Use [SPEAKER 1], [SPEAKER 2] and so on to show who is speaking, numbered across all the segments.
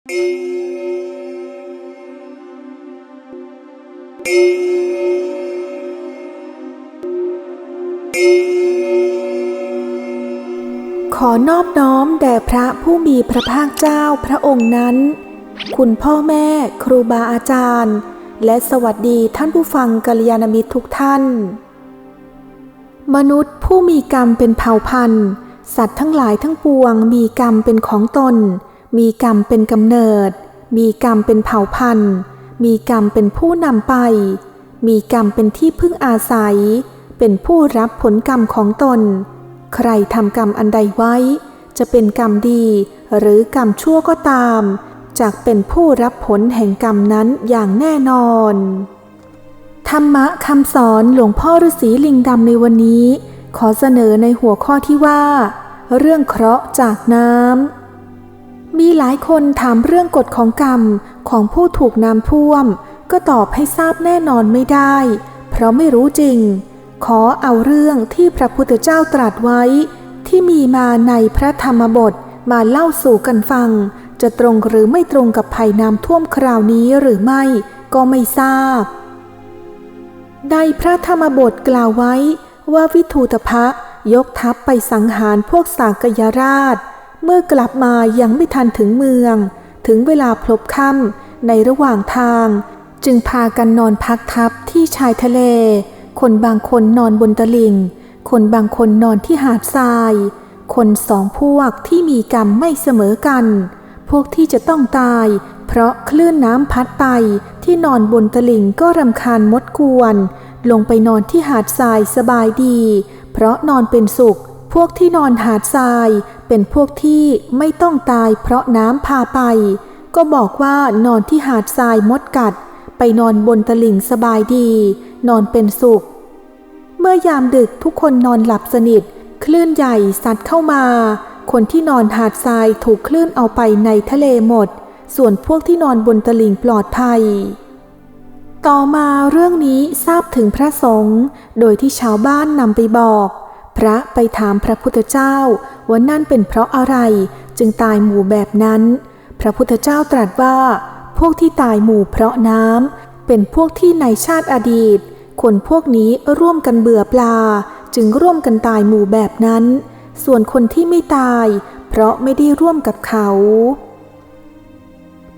[SPEAKER 1] ขอนอบน้อมแด่พระผู้มีพระภาคเจ้าพระองค์นั้น คุณพ่อแม่ครูบาอาจารย์ และสวัสดีท่านผู้ฟังกัลยาณมิตรทุกท่าน มนุษย์ผู้มีกรรมเป็นเผ่าพันธุ์ สัตว์ทั้งหลายทั้งปวงมีกรรมเป็นของตน มีกรรมเป็นกำเนิด มีกรรมเป็นเผ่าพันธุ์ มีกรรมเป็นผู้นำไป มีกรรมเป็นที่พึ่งอาศัย เป็นผู้รับผลกรรมของตน ใครทำกรรมอันใดไว้ จะเป็นกรรมดีหรือกรรมชั่วก็ตามจากเป็นผู้รับผลแห่งกรรมนั้นอย่างแน่นอน ธรรมะคำสอนหลวงพ่อฤาษีลิงดำในวันนี้ ขอเสนอในหัวข้อที่ว่า เรื่องเคราะห์จากน้ำ มีหลายคนถามเรื่องกฎของกรรมของผู้ถูกน้ำท่วม ก็ตอบให้ทราบแน่นอนไม่ได้ เพราะไม่รู้จริง ขอเอาเรื่องที่พระพุทธเจ้าตรัสไว้ ที่มีมาในพระธรรมบทมาเล่าสู่กันฟัง จะตรงหรือไม่ตรงกับภัยน้ำท่วมคราวนี้หรือไม่ก็ไม่ทราบ ในพระธรรมบทกล่าวไว้ว่าวิทูตภะยกทัพไปสังหารพวกสากยราช เมื่อกลับมายังไม่ทันถึงเมือง ถึงเวลาพลบค่ำในระหว่างทาง จึงพากันนอนพักทับที่ชายทะเล คนบางคนนอนบนตลิ่ง คนบางคนนอนที่หาดทราย คนสองพวกที่มีกรรมไม่เสมอกัน พวกที่จะต้องตาย เพราะคลื่นน้ำพัดไปที่นอนบนตลิ่งก็รำคาญมดกวน ลงไปนอนที่หาดทรายสบายดี เพราะนอนเป็นสุขพวกที่นอนหาดทราย เป็นพวกที่ไม่ต้องตายเพราะน้ำพาไป ก็บอกว่านอนที่หาดทรายมดกัด ไปนอนบนตลิ่งสบายดี นอนเป็นสุข เมื่อยามดึกทุกคนนอนหลับสนิท คลื่นใหญ่ซัดเข้ามา คนที่นอนหาดทรายถูกคลื่นเอาไปในทะเลหมด ส่วนพวกที่นอนบนตลิ่งปลอดภัยต่อมาเรื่องนี้ทราบถึงพระสงฆ์โดยที่ชาวบ้านนำไปบอก พระไปถามพระพุทธเจ้าว่านั่นเป็นเพราะอะไรจึงตายหมู่แบบนั้น พระพุทธเจ้าตรัสว่า พวกที่ตายหมู่เพราะน้ำเป็นพวกที่ในชาติอดีต คนพวกนี้ร่วมกันเบื่อปลา จึงร่วมกันตายหมู่แบบนั้น ส่วนคนที่ไม่ตาย เพราะไม่ได้ร่วมกับเขา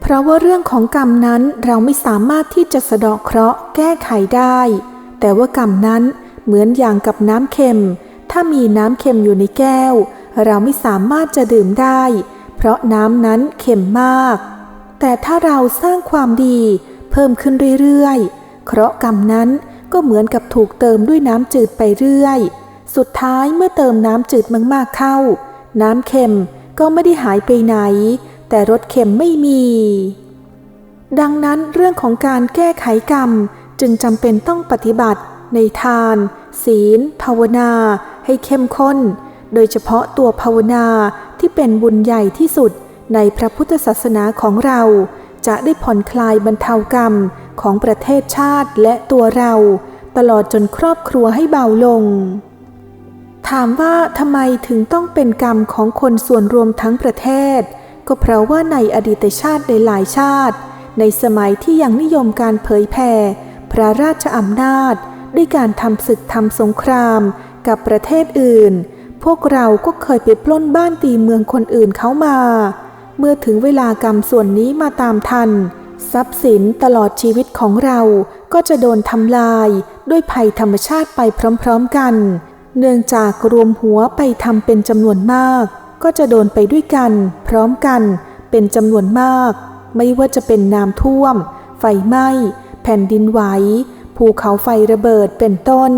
[SPEAKER 1] เพราะว่าเรื่องของกรรมนั้นเราไม่สามารถที่จะสะเดาะเคราะห์แก้ไขได้ แต่ว่ากรรมนั้นเหมือนอย่างกับน้ำเค็ม ถ้ามีน้ำเค็มอยู่ในแก้ว เราไม่สามารถจะดื่มได้ เพราะน้ำนั้นเค็มมาก แต่ถ้าเราสร้างความดีเพิ่มขึ้นเรื่อยๆ เคราะห์กรรมนั้นก็เหมือนกับถูกเติมด้วยน้ำจืดไปเรื่อย สุดท้ายเมื่อเติมน้ำจืดมากๆเข้า น้ำเค็มก็ไม่ได้หายไปไหน แต่รสเค็มไม่มี ดังนั้นเรื่องของการแก้ไขกรรมจึงจำเป็นต้องปฏิบัติในทาน ศีล ภาวนา ให้เข้มข้น โดยเฉพาะตัวภาวนาที่เป็นบุญใหญ่ที่สุดในพระพุทธศาสนาของเรา จะได้ผ่อนคลายบรรเทากรรมของประเทศชาติและตัวเรา ตลอดจนครอบครัวให้เบาลง ถามว่าทำไมถึงต้องเป็นกรรมของคนส่วนรวมทั้งประเทศ ก็เพราะว่าในอดีตชาติในหลายชาติ ในสมัยที่ยังนิยมการเผยแผ่พระราชอำนาจ ด้วยการทำศึกทำสงคราม กับประเทศอื่น พวกเราก็เคยไปปล้นบ้านตีเมืองคนอื่นเขามา เมื่อถึงเวลากรรมส่วนนี้มาตามทัน ทรัพย์สินตลอดชีวิตของเราก็จะโดนทำลายด้วยภัยธรรมชาติไปพร้อมๆกัน เนื่องจากรวมหัวไปทำเป็นจำนวนมาก ก็จะโดนไปด้วยกัน พร้อมกันเป็นจำนวนมาก ไม่ว่าจะเป็นน้ำท่วม ไฟไหม้ แผ่นดินไหวภูเขาไฟระเบิดเป็นต้น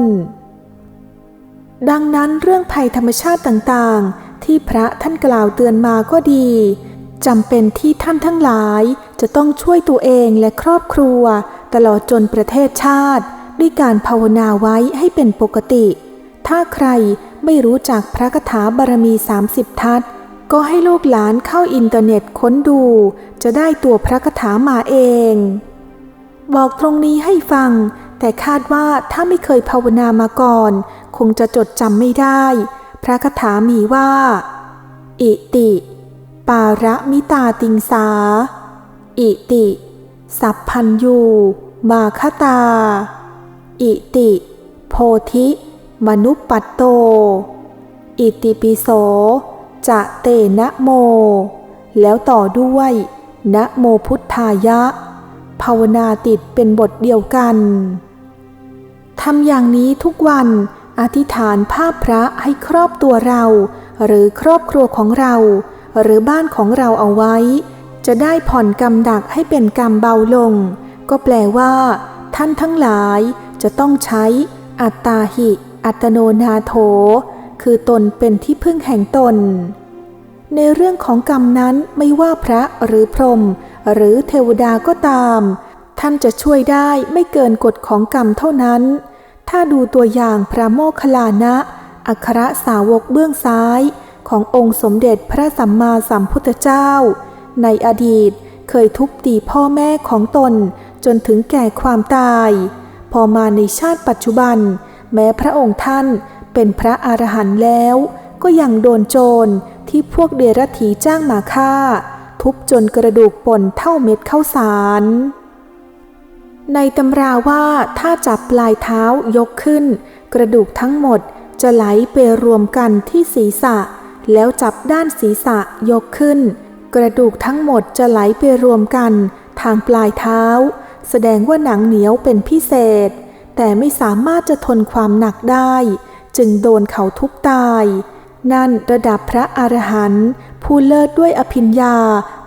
[SPEAKER 1] ดังนั้นเรื่องภัยธรรมชาติต่างๆ ที่พระท่านกล่าวเตือนมาก็ดีจำเป็นที่ท่านทั้งหลายจะต้องช่วยตัวเองและครอบครัว ตลอดจนประเทศชาติ ด้วยการภาวนาไว้ให้เป็นปกติ ถ้าใครไม่รู้จักพระคาถาบารมี 30 ทัศก็ให้ลูกหลานเข้าอินเทอร์เน็ตค้นดู จะได้ตัวพระคาถามาเอง บอกตรงนี้ให้ฟัง แต่คาดว่าถ้าไม่เคยภาวนามาก่อน คงจะจดจำไม่ได้ พระคาถามีว่า อิติ ปาระมิตาติงสา อิติ สัพพันยูมาคตา อิติ โพธิ มนุปปัตโต อิติปิโส จะเตนะโม แล้วต่อด้วย นะโมพุทธายะ ภาวนาติดเป็นบทเดียวกันทำอย่างนี้ทุกวันอธิษฐานภาพพระให้ครอบตัวเรา หรือครอบครัวของเรา หรือบ้านของเราเอาไว้ จะได้ผ่อนกรรมดักให้เป็นกรรมเบาลง ก็แปลว่า ท่านทั้งหลายจะต้องใช้ อัตตาหิ อัตโนนาโถ คือตนเป็นที่พึ่งแห่งตน ในเรื่องของกรรมนั้นไม่ว่าพระหรือพรหมหรือเทวดาก็ตาม ท่านจะช่วยได้ไม่เกินกฎของกรรมเท่านั้น ถ้าดูตัวอย่างพระโมคคัลลานะ อัครสาวกเบื้องซ้าย ขององค์สมเด็จพระสัมมาสัมพุทธเจ้า ในอดีตเคยทุบตีพ่อแม่ของตนจนถึงแก่ความตาย พอมาในชาติปัจจุบัน แม้พระองค์ท่านเป็นพระอรหันต์แล้ว ก็ยังโดนโจร ที่พวกเดรัจฉีจ้างมาฆ่า ทุบจนกระดูกป่นเท่าเม็ดข้าวสาร ในตำราว่าถ้าจับปลายเท้ายกขึ้น กระดูกทั้งหมดจะไหลไปรวมกันที่ศีรษะ แล้วจับด้านศีรษะยกขึ้น กระดูกทั้งหมดจะไหลไปรวมกัน ทางปลายเท้า แสดงว่าหนังเหนียวเป็นพิเศษ แต่ไม่สามารถจะทนความหนักได้ จึงโดนเขาทุบตาย นั่นระดับพระอรหันต์ผู้เลิศด้วยอภิญญา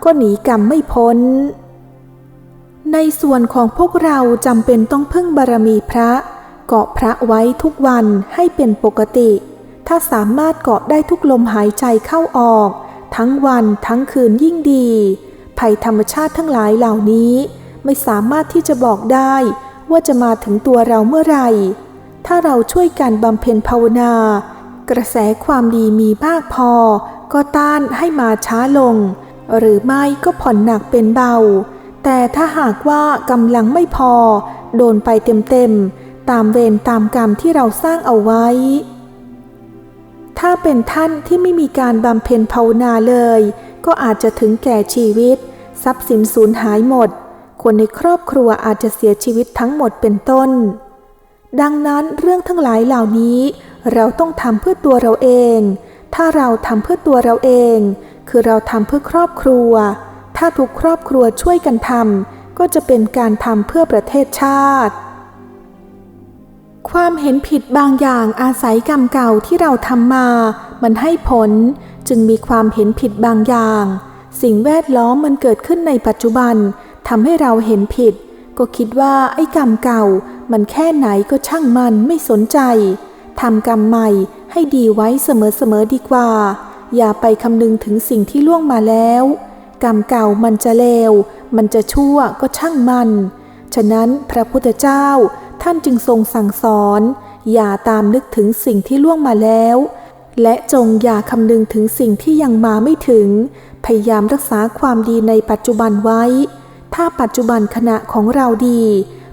[SPEAKER 1] ก็หนีกรรมไม่พ้น ในส่วนของพวกเราจำเป็นต้องพึ่งบารมีพระ เกาะพระไว้ทุกวันให้เป็นปกติ ถ้าสามารถเกาะได้ทุกลมหายใจเข้าออก ทั้งวันทั้งคืนยิ่งดี ภัยธรรมชาติทั้งหลายเหล่านี้ ไม่สามารถที่จะบอกได้ว่าจะมาถึงตัวเราเมื่อไหร่ ถ้าเราช่วยกันบำเพ็ญภาวนา กระแสความดีมีมากพอ ก็ต้านให้มาช้าลง หรือไม่ก็ผ่อนหนักเป็นเบา แต่ถ้าหากว่ากำลังไม่พอ โดนไปเต็มๆ ตามเวรตามกรรมที่เราสร้างเอาไว้ ถ้าเป็นท่านที่ไม่มีการบำเพ็ญภาวนาเลย ก็อาจจะถึงแก่ชีวิต ทรัพย์สินสูญหายหมด คนในครอบครัวอาจจะเสียชีวิตทั้งหมดเป็นต้น ดังนั้นเรื่องทั้งหลายเหล่านี้ เราต้องทำเพื่อตัวเราเอง ถ้าเราทำเพื่อตัวเราเอง คือเราทำเพื่อครอบครัว ถ้าทุกครอบครัวช่วยกันทำก็จะเป็นการทำเพื่อประเทศชาติ ความเห็นผิดบางอย่างอาศัยกรรมเก่าที่เราทำมา มันให้ผลจึงมีความเห็นผิดบางอย่าง สิ่งแวดล้อมมันเกิดขึ้นในปัจจุบันทำให้เราเห็นผิด ก็คิดว่าไอ้กรรมเก่า มันแค่ไหนก็ช่างมันไม่สนใจ ทำกรรมใหม่ให้ดีไว้เสมอๆดีกว่า อย่าไปคำนึงถึงสิ่งที่ล่วงมาแล้ว กรรมเก่ามันจะเลว มันจะชั่วก็ช่างมัน ฉะนั้นพระพุทธเจ้าท่านจึงทรงสั่งสอน อย่าตามนึกถึงสิ่งที่ล่วงมาแล้ว และจงอย่าคำนึงถึงสิ่งที่ยังมาไม่ถึง พยายามรักษาความดีในปัจจุบันไว้ ถ้าปัจจุบันขณะของเราดี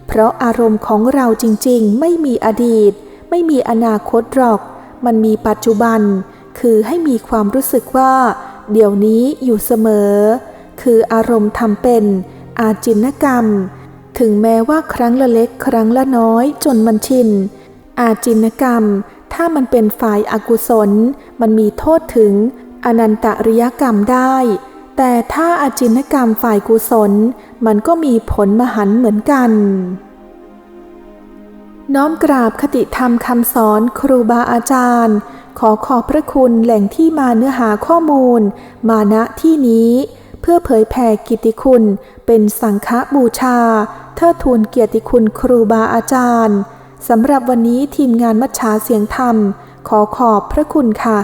[SPEAKER 1] เพราะอารมณ์ของเราจริงๆ ไม่มีอดีต ไม่มีอนาคตหรอก มันมีปัจจุบัน คือให้มีความรู้สึกว่า เดี๋ยวนี้อยู่เสมอ คืออารมณ์ทำเป็น อาจินกรรม ถึงแม้ว่าครั้งละเล็กครั้งละน้อยจนมันชิน อาจินกรรม ถ้ามันเป็นฝ่ายอากุศล มันมีโทษถึงอนันตริยกรรมได้ แต่ถ้าอาจินกรรมฝ่ายกุศล มันก็มีผลมหันเหมือนกัน น้อมกราบคติธรรมคำสอนครูบาอาจารย์ ขอขอบพระคุณแหล่งที่มาเนื้อหาข้อมูล มาณที่นี้ เพื่อเผยแผ่กิตติคุณ เป็นสังฆบูชาเทิดทูนเกียรติคุณครูบาอาจารย์สำหรับวันนี้ทีมงานมัชชาเสียงธรรม ขอขอบพระคุณค่ะ